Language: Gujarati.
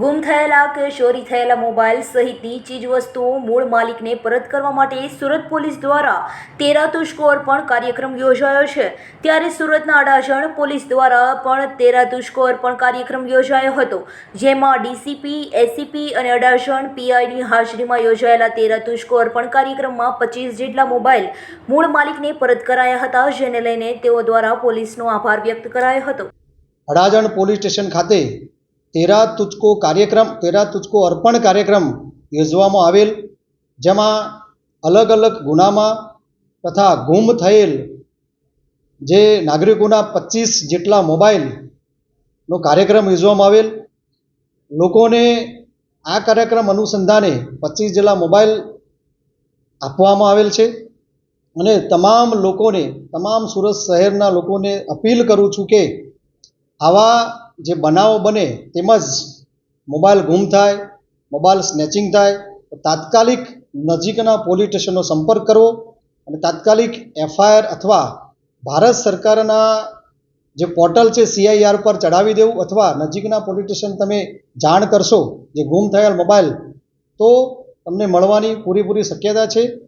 ગુમ થયેલા કે ચોરી થયેલા મોબાઈલ સહિતની ચીજવસ્તુઓ મૂળ માલિકને પરત કરવા માટે સુરત પોલીસ દ્વારા તેરા પણ કાર્યક્રમ યોજાયો છે. ત્યારે સુરતના અડાજણ પોલીસ દ્વારા પણ તેરા પણ કાર્યક્રમ યોજાયો હતો, જેમાં ડીસીપી, એસીપી અને અડાજણ પીઆઈની હાજરીમાં યોજાયેલા તેરા પણ કાર્યક્રમમાં પચીસ જેટલા મોબાઈલ મૂળ માલિકને પરત કરાયા હતા, જેને લઈને તેઓ દ્વારા પોલીસનો આભાર વ્યક્ત કરાયો હતો. અડાજણ પોલીસ સ્ટેશન ખાતે તેરા તુચકો કાર્યક્રમ, તેરા તુચકો અર્પણ કાર્યક્રમ યોજવામાં આવેલ, જેમાં અલગ અલગ ગુનામાં તથા ગુમ થયેલ જે નાગરિકોના પચીસ જેટલા મોબાઈલનો કાર્યક્રમ યોજવામાં આવેલ. લોકોને આ કાર્યક્રમ અનુસંધાને પચીસ જેટલા મોબાઈલ આપવામાં આવેલ છે. અને તમામ લોકોને, તમામ સુરત શહેરના લોકોને અપીલ કરું છું કે આવા જે બનાવો બને તેમજ મોબાઈલ ગુમ થાય, મોબાઈલ સ્નેચિંગ થાય, તો તાત્કાલિક નજીકના પોલીસ સ્ટેશનનો સંપર્ક કરવો અને તાત્કાલિક એફઆઈઆર અથવા ભારત સરકારના જે પોર્ટલ છે સીઆઈઆર પર ચડાવી દેવું અથવા નજીકના પોલીસ સ્ટેશન તમે જાણ કરશો જે ગુમ થયેલ મોબાઈલ, તો તમને મળવાની પૂરેપૂરી શક્યતા છે.